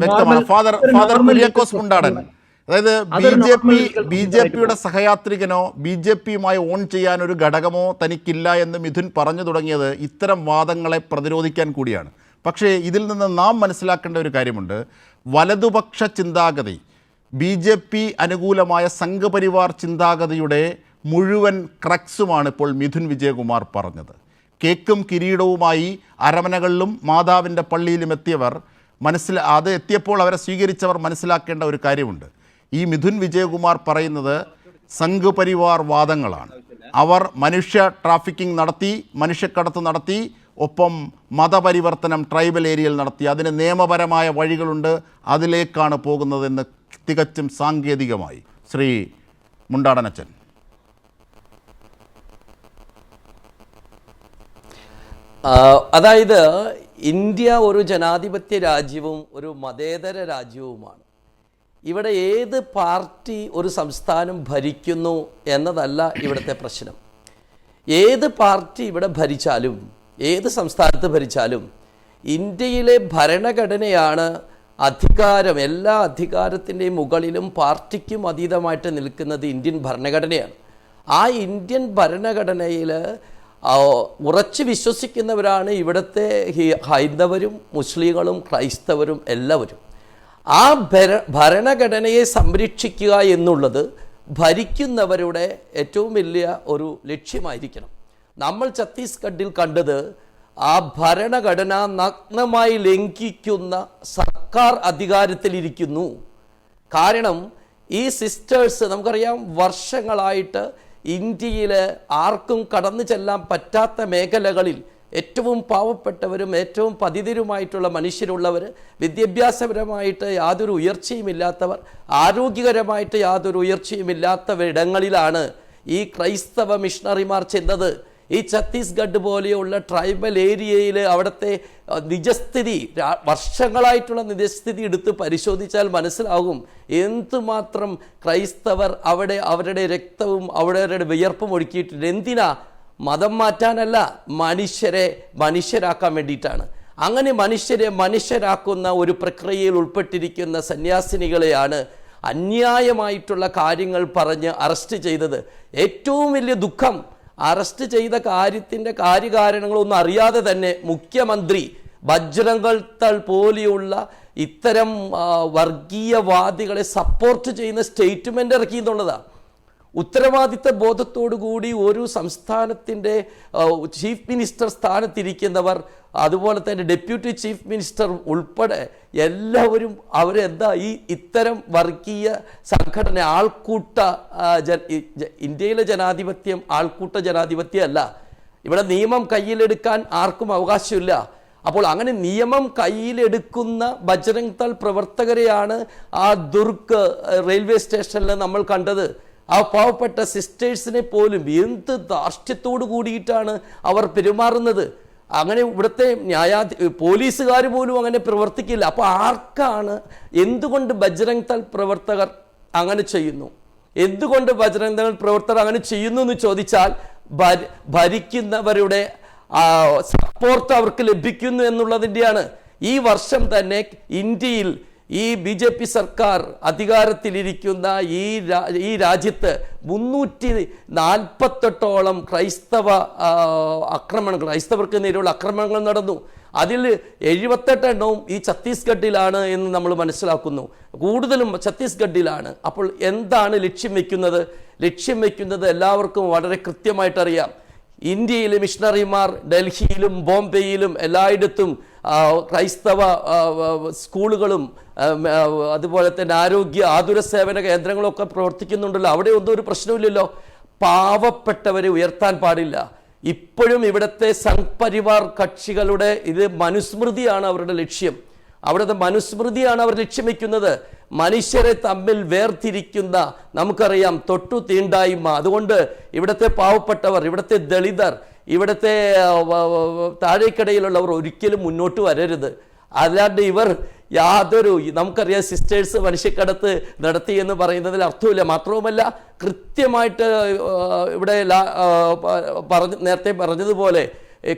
വ്യക്തമാണ്. Father father Kuriakose Mundadan അതായത് B J P B J പിയുടെ സഹയാത്രികനോ ബി ജെ പിയുമായി ഓൺ ചെയ്യാൻ ഒരു ഘടകമോ തനിക്കില്ല എന്ന് മിഥുൻ പറഞ്ഞു തുടങ്ങിയത് ഇത്തരം വാദങ്ങളെ പ്രതിരോധിക്കാൻ കൂടിയാണ്. പക്ഷേ ഇതിൽ നിന്ന് നാം മനസ്സിലാക്കേണ്ട ഒരു കാര്യമുണ്ട്. വലതുപക്ഷ ചിന്താഗതി ബി ജെ പി അനുകൂലമായ സംഘപരിവാർ ചിന്താഗതിയുടെ മുഴുവൻ ക്രക്സുമാണ് ഇപ്പോൾ മിഥുൻ വിജയകുമാർ പറഞ്ഞത്. കേക്കും കിരീടവുമായി അരമനകളിലും മാതാവിന്റെ പള്ളിയിലും എത്തിയവർ മനസ്സില അത് എത്തിയപ്പോൾ അവരെ സ്വീകരിച്ചവർ മനസ്സിലാക്കേണ്ട ഒരു കാര്യമുണ്ട്. ഈ മിഥുൻ വിജയകുമാർ പറയുന്നത് സംഘപരിവാർ വാദങ്ങളാണ്. അവർ മനുഷ്യ ട്രാഫിക്കിംഗ് നടത്തി മനുഷ്യക്കടത്ത് നടത്തി ഒപ്പം മതപരിവർത്തനം ട്രൈബൽ ഏരിയയിൽ നടത്തി. അതിന് നിയമപരമായ വഴികളുണ്ട് അതിലേക്കാണ് പോകുന്നതെന്ന് തികച്ചും സാങ്കേതികമായി. ശ്രീ മുണ്ടാടനച്ചൻ. അതായത് ഇന്ത്യ ഒരു ജനാധിപത്യ രാജ്യവും ഒരു മതേതര രാജ്യവുമാണ്. ഇവിടെ ഏത് പാർട്ടി ഒരു സംസ്ഥാനം ഭരിക്കുന്നു എന്നതല്ല ഇവിടുത്തെ പ്രശ്നം. ഏത് പാർട്ടി ഇവിടെ ഭരിച്ചാലും ഏത് സംസ്ഥാനത്ത് ഭരിച്ചാലും ഇന്ത്യയിലെ ഭരണഘടനയാണ് അധികാരം. എല്ലാ അധികാരത്തിന്റെയും മുകളിലും പാർട്ടിക്കും അതീതമായിട്ട് നിൽക്കുന്നത് ഇന്ത്യൻ ഭരണഘടനയാണ്. ആ ഇന്ത്യൻ ഭരണഘടനയിൽ ഉറച്ചു വിശ്വസിക്കുന്നവരാണ് ഇവിടുത്തെ ഹൈന്ദവരും മുസ്ലിങ്ങളും ക്രൈസ്തവരും എല്ലാവരും. ആ ഭര ഭരണഘടനയെ സംരക്ഷിക്കുക എന്നുള്ളത് ഭരിക്കുന്നവരുടെ ഏറ്റവും വലിയ ഒരു ലക്ഷ്യമായിരിക്കണം. നമ്മൾ ഛത്തീസ്ഗഡിൽ കണ്ടത് ആ ഭരണഘടന നഗ്നമായി ലംഘിക്കുന്ന സർക്കാർ അധികാരത്തിലിരിക്കുന്നു. കാരണം ഈ സിസ്റ്റേഴ്സ് നമുക്കറിയാം വർഷങ്ങളായിട്ട് ഇന്ത്യയിൽ ആർക്കും കടന്നു ചെല്ലാൻ പറ്റാത്ത മേഖലകളിൽ ഏറ്റവും പാവപ്പെട്ടവരും ഏറ്റവും പതിതരുമായിട്ടുള്ള മനുഷ്യരുള്ളവർ വിദ്യാഭ്യാസപരമായിട്ട് യാതൊരു ഉയർച്ചയുമില്ലാത്തവർ ആരോഗ്യകരമായിട്ട് യാതൊരു ഉയർച്ചയുമില്ലാത്തവരിടങ്ങളിലാണ് ഈ ക്രൈസ്തവ മിഷണറിമാർ ചെന്നത്. ഈ ഛത്തീസ്ഗഡ് പോലെയുള്ള ട്രൈബൽ ഏരിയയിൽ അവിടുത്തെ നിജസ്ഥിതി വർഷങ്ങളായിട്ടുള്ള നിജസ്ഥിതി എടുത്ത് പരിശോധിച്ചാൽ മനസ്സിലാകും. എന്തുമാത്രം ക്രൈസ്തവർ അവിടെ അവരുടെ രക്തവും അവരുടെ വിയർപ്പും ഒഴുക്കിയിട്ടുണ്ട്. എന്തിനാ? മതം മാറ്റാനല്ല മനുഷ്യരെ മനുഷ്യരാക്കാൻ വേണ്ടിയിട്ടാണ്. അങ്ങനെ മനുഷ്യരെ മനുഷ്യരാക്കുന്ന ഒരു പ്രക്രിയയിൽ ഉൾപ്പെട്ടിരിക്കുന്ന സന്യാസിനികളെയാണ് അന്യായമായിട്ടുള്ള കാര്യങ്ങൾ പറഞ്ഞ് അറസ്റ്റ് ചെയ്തത്. ഏറ്റവും വലിയ ദുഃഖം അറസ്റ്റ് ചെയ്ത കാര്യത്തിന്റെ കാര്യകാരണങ്ങളൊന്നും അറിയാതെ തന്നെ മുഖ്യമന്ത്രി ബജ്രംഗൾ തൾ പോലെയുള്ള ഇത്തരം വർഗീയവാദികളെ സപ്പോർട്ട് ചെയ്യുന്ന സ്റ്റേറ്റ്മെന്റ് ഇറക്കി എന്നുള്ളതാണ് ഉത്തരവാദിത്ത ബോധത്തോടു കൂടി ഒരു സംസ്ഥാനത്തിന്റെ ചീഫ് മിനിസ്റ്റർ സ്ഥാനത്തിരിക്കുന്നവർ അതുപോലെ തന്നെ ഡെപ്യൂട്ടി ചീഫ് മിനിസ്റ്റർ ഉൾപ്പെടെ എല്ലാവരും അവരെന്താ ഈ ഇത്തരം വർഗീയ സംഘടന ആൾക്കൂട്ട ഇന്ത്യയിലെ ജനാധിപത്യം ആൾക്കൂട്ട ജനാധിപത്യമല്ല. ഇവിടെ നിയമം കയ്യിലെടുക്കാൻ ആർക്കും അവകാശമില്ല. അപ്പോൾ അങ്ങനെ നിയമം കയ്യിലെടുക്കുന്ന ബജരംഗ് ദൾ പ്രവർത്തകരെയാണ് ആ ദുർഗ് റെയിൽവേ സ്റ്റേഷനിൽ നമ്മൾ കണ്ടത്. ആ പാവപ്പെട്ട സിസ്റ്റേഴ്സിനെ പോലും എന്ത് ധാർഷ്ട്യത്തോട് കൂടിയിട്ടാണ് അവർ പെരുമാറുന്നത്? അങ്ങനെ ഇവിടുത്തെ ന്യായാധി പോലീസുകാർ പോലും അങ്ങനെ പ്രവർത്തിക്കില്ല. അപ്പോൾ ആർക്കാണ് എന്തുകൊണ്ട് ബജ്രംഗ് തൽ പ്രവർത്തകർ അങ്ങനെ ചെയ്യുന്നു? എന്തുകൊണ്ട് ബജ്രംഗ് തൽ പ്രവർത്തകർ അങ്ങനെ ചെയ്യുന്നു എന്ന് ചോദിച്ചാൽ ഭരിക്കുന്നവരുടെ സപ്പോർട്ട് അവർക്ക് ലഭിക്കുന്നു എന്നുള്ളതിന്റെയാണ്. ഈ വർഷം തന്നെ ഇന്ത്യയിൽ ഈ ബി ജെ പി സർക്കാർ അധികാരത്തിലിരിക്കുന്ന ഈ ഈ രാജ്യത്ത് മുന്നൂറ്റി നാൽപ്പത്തെട്ടോളം ക്രൈസ്തവ ആക്രമണങ്ങൾ ക്രൈസ്തവർക്ക് നേരെയുള്ള ആക്രമണങ്ങൾ നടന്നു. അതിൽ എഴുപത്തെട്ട് എണ്ണവും ഈ ഛത്തീസ്ഗഡിലാണ് എന്ന് നമ്മൾ മനസ്സിലാക്കുന്നു. കൂടുതലും ഛത്തീസ്ഗഡിലാണ്. അപ്പോൾ എന്താണ് ലക്ഷ്യം വയ്ക്കുന്നത് ലക്ഷ്യം വയ്ക്കുന്നത് എല്ലാവർക്കും വളരെ കൃത്യമായിട്ടറിയാം. ഇന്ത്യയിലെ മിഷണറിമാർ ഡൽഹിയിലും ബോംബെയിലും എല്ലായിടത്തും ക്രൈസ്തവ സ്കൂളുകളും അതുപോലെ തന്നെ ആരോഗ്യ ആതുര സേവന കേന്ദ്രങ്ങളൊക്കെ പ്രവർത്തിക്കുന്നുണ്ടല്ലോ. അവിടെ ഒന്നും ഒരു പ്രശ്നമില്ലല്ലോ പാവപ്പെട്ടവരെ ഉയർത്താൻ പാടില്ല. ഇപ്പോഴും ഇവിടുത്തെ സംഘ്പരിവാർ കക്ഷികളുടെ ഇത് മനുസ്മൃതിയാണ് അവരുടെ ലക്ഷ്യം. അവിടുത്തെ മനുസ്മൃതിയാണ് അവർ ലക്ഷ്യം വയ്ക്കുന്നത്. മനുഷ്യരെ തമ്മിൽ വേർതിരിക്കുന്ന നമുക്കറിയാം തൊട്ടു തീണ്ടായ്മ. അതുകൊണ്ട് ഇവിടുത്തെ പാവപ്പെട്ടവർ ഇവിടുത്തെ ദളിതർ ഇവിടുത്തെ താഴേക്കിടയിലുള്ളവർ ഒരിക്കലും മുന്നോട്ട് വരരുത്. അല്ലാണ്ട് ഇവർ യാതൊരു നമുക്കറിയാം സിസ്റ്റേഴ്സ് മനുഷ്യക്കടത്ത് നടത്തി എന്ന് പറയുന്നതിൽ അർത്ഥമില്ല. മാത്രവുമല്ല കൃത്യമായിട്ട് ഇവിടെ പറഞ്ഞു നേരത്തെ പറഞ്ഞതുപോലെ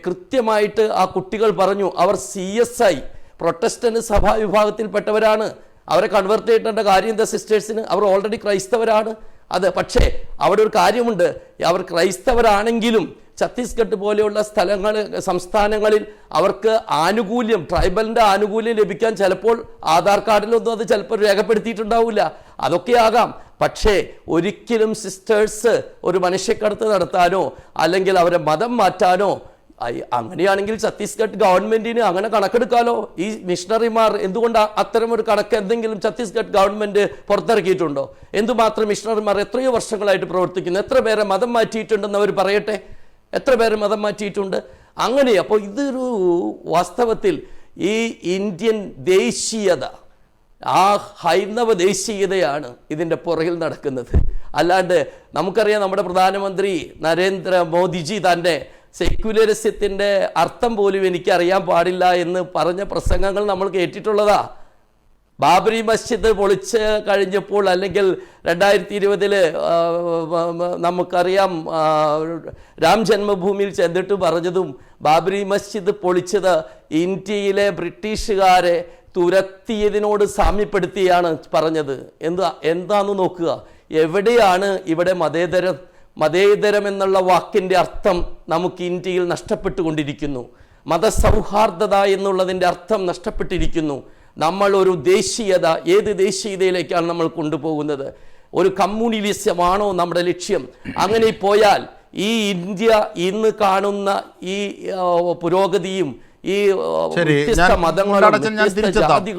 കൃത്യമായിട്ട് ആ കുട്ടികൾ പറഞ്ഞു അവർ സി എസ് ഐ പ്രൊട്ടസ്റ്റന്റ് സഭാ വിഭാഗത്തിൽപ്പെട്ടവരാണ് അവരെ കൺവേർട്ട് ചെയ്യേണ്ട കാര്യം എന്താ സിസ്റ്റേഴ്സിന് അവർ ഓൾറെഡി ക്രൈസ്തവരാണ്. അത് പക്ഷേ അവിടെ ഒരു കാര്യമുണ്ട്. അവർ ക്രൈസ്തവരാണെങ്കിലും ഛത്തീസ്ഗഡ് പോലെയുള്ള സ്ഥലങ്ങൾ സംസ്ഥാനങ്ങളിൽ അവർക്ക് ആനുകൂല്യം ട്രൈബലിന്റെ ആനുകൂല്യം ലഭിക്കാൻ ചിലപ്പോൾ ആധാർ കാർഡിലൊന്നും അത് ചിലപ്പോൾ രേഖപ്പെടുത്തിയിട്ടുണ്ടാവില്ല. അതൊക്കെ ആകാം. പക്ഷേ ഒരിക്കലും സിസ്റ്റേഴ്സ് ഒരു മനുഷ്യക്കടത്ത് നടത്താനോ അല്ലെങ്കിൽ അവരെ മതം മാറ്റാനോ അങ്ങനെയാണെങ്കിൽ ഛത്തീസ്ഗഡ് ഗവൺമെന്റിന് അങ്ങനെ കണക്കെടുക്കാലോ? ഈ മിഷണറിമാർ എന്തുകൊണ്ട് അത്തരം ഒരു കണക്ക് എന്തെങ്കിലും ഛത്തീസ്ഗഡ് ഗവൺമെന്റ് പുറത്തിറക്കിയിട്ടുണ്ടോ? എന്തുമാത്രം മിഷണറിമാർ എത്രയോ വർഷങ്ങളായിട്ട് പ്രവർത്തിക്കുന്നു? എത്ര പേരെ മതം മാറ്റിയിട്ടുണ്ടെന്ന് അവർ പറയട്ടെ? എത്ര പേര് മതം മാറ്റിയിട്ടുണ്ട്? അങ്ങനെ അപ്പോൾ ഇതൊരു വാസ്തവത്തിൽ ഈ ഇന്ത്യൻ ദേശീയത ആ ഹൈന്ദവ ദേശീയതയാണ് ഇതിന്റെ പുറകിൽ നടക്കുന്നത്. അല്ലാണ്ട് നമുക്കറിയാം നമ്മുടെ പ്രധാനമന്ത്രി നരേന്ദ്ര മോദിജി തന്റെ സെക്യുലറിസത്തിന്റെ അർത്ഥം പോലും എനിക്കറിയാൻ പാടില്ല എന്ന് പറഞ്ഞ പ്രസംഗങ്ങൾ നമ്മൾ കേട്ടിട്ടുള്ളതാ. ബാബരി മസ്ജിദ് പൊളിച്ച് കഴിഞ്ഞപ്പോൾ അല്ലെങ്കിൽ രണ്ടായിരത്തി ഇരുപതിൽ നമുക്കറിയാം രാം ജന്മഭൂമിയിൽ ചെന്നിട്ട് പറഞ്ഞതും ബാബരി മസ്ജിദ് പൊളിച്ചത് ഇന്ത്യയിലെ ബ്രിട്ടീഷുകാരെ തുരത്തിയതിനോട് സാമ്യപ്പെടുത്തിയാണ് പറഞ്ഞത്. എന്താ എന്താണെന്ന് നോക്കുക. എവിടെയാണ് ഇവിടെ മതേതരം മതേതരം എന്നുള്ള വാക്കിന്റെ അർത്ഥം നമുക്ക് ഇന്ത്യയിൽ നഷ്ടപ്പെട്ടുകൊണ്ടിരിക്കുന്നു. മതസൗഹാർദ്ദത എന്നുള്ളതിന്റെ അർത്ഥം നഷ്ടപ്പെട്ടിരിക്കുന്നു. നമ്മൾ ഒരു ദേശീയത ഏത് ദേശീയതയിലേക്കാണ് നമ്മൾ കൊണ്ടുപോകുന്നത്? ഒരു കമ്മ്യൂണിലിസമാണോ നമ്മുടെ ലക്ഷ്യം? അങ്ങനെ പോയാൽ ഈ ഇന്ത്യ ഇന്ന് കാണുന്ന ഈ പുരോഗതിയും ഈ വ്യത്യസ്ത മതങ്ങളും വ്യത്യസ്ത ജാതികളും